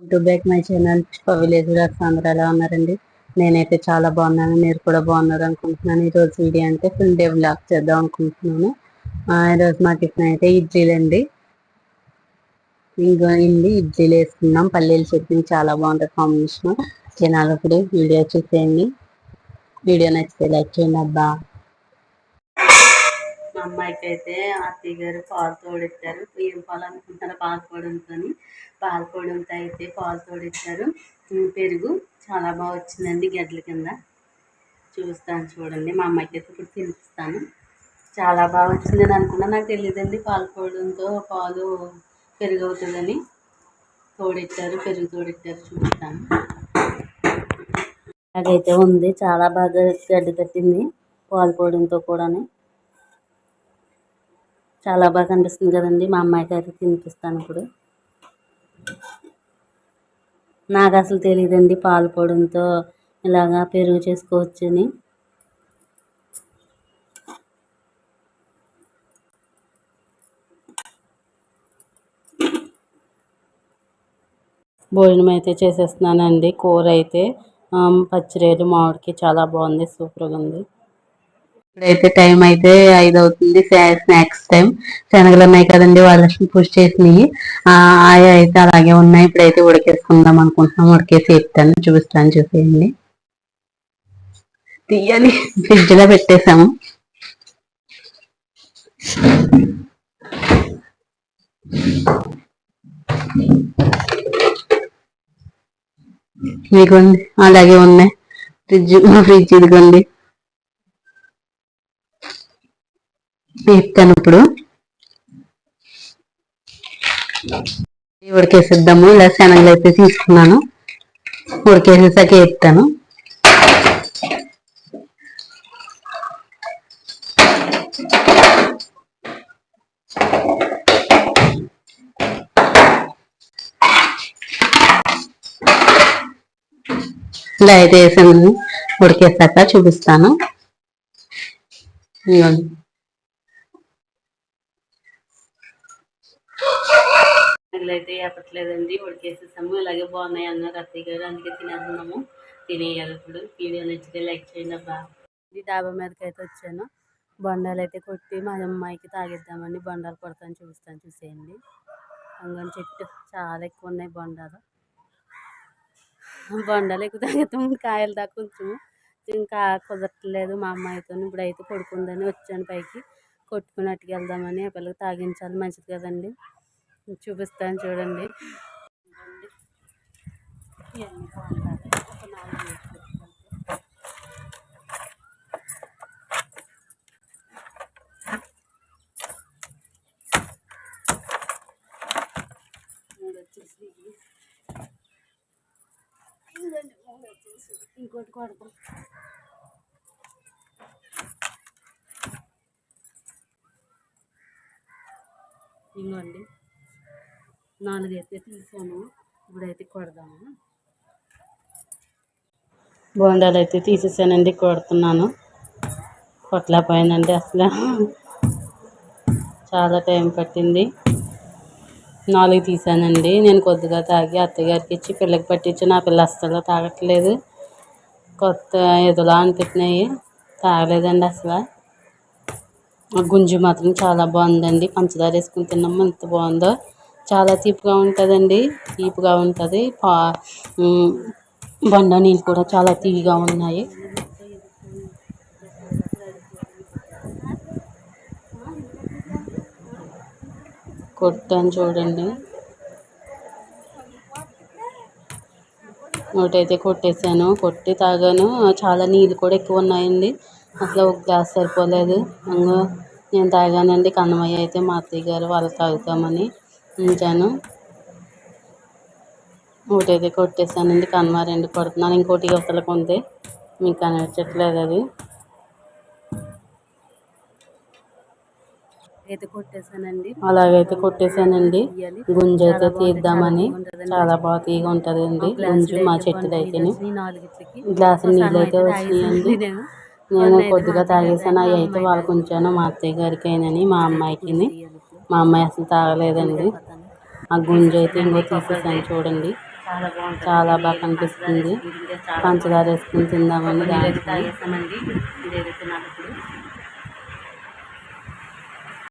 To back my channel. Pushpa village vlogs అందరూ ఎలా ఉన్నారండి? నేనైతే చాలా బాగున్నాను. మీరు కూడా బాగున్నారు అనుకుంటున్నాను. ఈరోజు వీడియో అంటే ఫుల్ డే బ్లాగ్ చేద్దాం అనుకుంటున్నాను. ఈరోజు ఈ రోజు మా టిఫిన్ అయితే ఇడ్లీలు అండి ఇంకా ఇండి ఇడ్లీలు వేసుకున్నాం. పల్లీల చట్నీ చాలా బాగుంటుంది కాంబినేషన్. జనాలు ఇప్పుడు వీడియో చూసేయండి. వీడియో నచ్చితే లైక్ చేయండి. అబ్బా. అమ్మాయికి అయితే అత్తయ్య గారు పాలు తోడిచ్చారు ఏం పాలు అనుకుంటారో పాలకోడంతో పాలకోడంతో అయితే పాలు తోడిచ్చారు పెరుగు చాలా బాగా వచ్చిందండి గడ్డల కింద. చూస్తాను చూడండి మా అమ్మాయికి అయితే ఇప్పుడు తినిపిస్తాను. చాలా బాగా వచ్చిందని అనుకున్నా నాకు తెలియదండి పాలకోడంతో పాలు పెరుగు అవుతుందని. తోడెట్టారు పెరుగు తోడెట్టారు చూస్తాను. అదైతే ఉంది చాలా బాగా గడ్డి కట్టింది పాలు పోవడంతో చాలా బాగా కనిపిస్తుంది కదండి. మా అమ్మాయికి అయితే తినిపిస్తాను ఇప్పుడు. నాకు అసలు తెలియదండి పాలు పోవడంతో ఇలాగా పెరుగు చేసుకోవచ్చని. భోజనం అయితే చేసేస్తున్నానండి. కూర అయితే పచ్చిరేలు మామిడికి చాలా బాగుంది. సూపర్గా ఉంది. ఇప్పుడైతే టైం అయితే ఐదు అవుతుంది స్నాక్స్ టైం శనగలు ఉన్నాయి కదండి వాళ్ళకి పుష్ చేసినవి ఆ అవి అయితే అలాగే ఉన్నాయి. ఇప్పుడైతే ఉడికేసుకుందాం అనుకుంటున్నాం. ఉడికేసి చెప్తాను చూపిస్తాను చూసేయండి. తీయాలి. ఫ్రిడ్జ్లో పెట్టేసాము మీకుంది అలాగే ఉన్నాయి. ఫ్రిడ్జ్ ఫ్రిడ్జ్ ఇదిగోండి. వేపుతాను ఇప్పుడు ఉడికేసిద్దాము. ఇలా శనగలు అయితే తీసుకున్నాను. ఉడికేసేసాక వేపుతాను. ఇలా అయితే వేసాను ఉడికేసాక చూపిస్తాను. ఇదిగోండి అయితే చెప్పట్లేదండి ఉడికేసేసాము ఇలాగే బాగున్నాయి అన్నారు అత్తయ్య గారు. అందుకే తినేస్తున్నాము. తినేయాలి ఇప్పుడు. వీడియో నచ్చితే లైక్ చేయండి అబ్బా. ఇది డాబా మీదకి అయితే వచ్చాను. బొండాలు అయితే కొట్టి మా అమ్మాయికి తాగిద్దామని బొండాలు కొడతాను చూస్తాను చూసేయండి. అంగన్ చెట్టు చాలా ఎక్కువ ఉన్నాయి బొండాలు. బొండాలు ఎక్కువ తాగుతాం కాయలు దాకా కొంచెము. ఇంకా కుదరట్లేదు మా అమ్మాయితో ఇప్పుడైతే పడుకుందని వచ్చాను పైకి. కొట్టుకున్నట్టుకు వెళ్దామని ఆ పిల్లకి తాగించాలి. మంచిది కదండి. చూపిస్తాను చూడండి. ఇంకోటి కొడతాం. ఇంకోండి నాలుగు అయితే తీసాను. ఇప్పుడైతే కొడదాము. బోండాలు అయితే తీసేసానండి కొడుతున్నాను. కొట్టలేకపోయానండి అసలు. చాలా టైం పట్టింది. నాలుగు తీసానండి. నేను కొద్దిగా తాగి అత్తగారికి ఇచ్చి పిల్లకి పట్టించి నా పిల్ల అస్సలు తాగట్లేదు. కొత్త ఎదులా అనిపించినాయి తాగలేదండి అసలు. ఆ గుంజు మాత్రం చాలా బాగుందండి. పంచదార వేసుకుని తిన్నాము. ఎంత బాగుందో. చాలా తీపిగా ఉంటుందండి. తీపిగా ఉంటుంది. పా బొండ నీళ్ళు కూడా చాలా తీయగా ఉన్నాయి. కొట్టాను చూడండి. ఒకటైతే కొట్టేశాను. కొట్టి తాగాను. చాలా నీళ్ళు కూడా ఎక్కువ ఉన్నాయండి. అసలు ఒక గ్లాస్ సరిపోలేదు. నేను తాగానండి. కన్నమయ్య అయితే మా అత్తయ్య గారు వాళ్ళు తాగుతామని. ఉంచాను ఒకటైతే కొట్టేశానండి కన్మ రెండు కొడుతున్నాను. ఇంకోటి అవతలకు ఉంది. మీకు కనిపించట్లేదు అది. అయితే కొట్టేశానండి. అలాగైతే కొట్టేశానండి. గుంజు అయితే తీద్దామని. చాలా బాగా తీగ ఉంటుంది అండి గుంజు మా చెట్టుది అయితేనే గ్లాసు నీళ్ళు అయితే వచ్చినాయండి. నేను. కొద్దిగా తాగేసాను. అవి అయితే వాళ్ళకి ఉంచాను. మా అత్తయ్య గారికి అయినని మా అమ్మాయికి మా అమ్మాయి అసలు తాగలేదండి. ఆ గుంజు అయితే ఇంకో తీసేసాను చూడండి. చాలా బాగా కనిపిస్తుంది. పంచదార వేసుకుని తిందామని దానికి.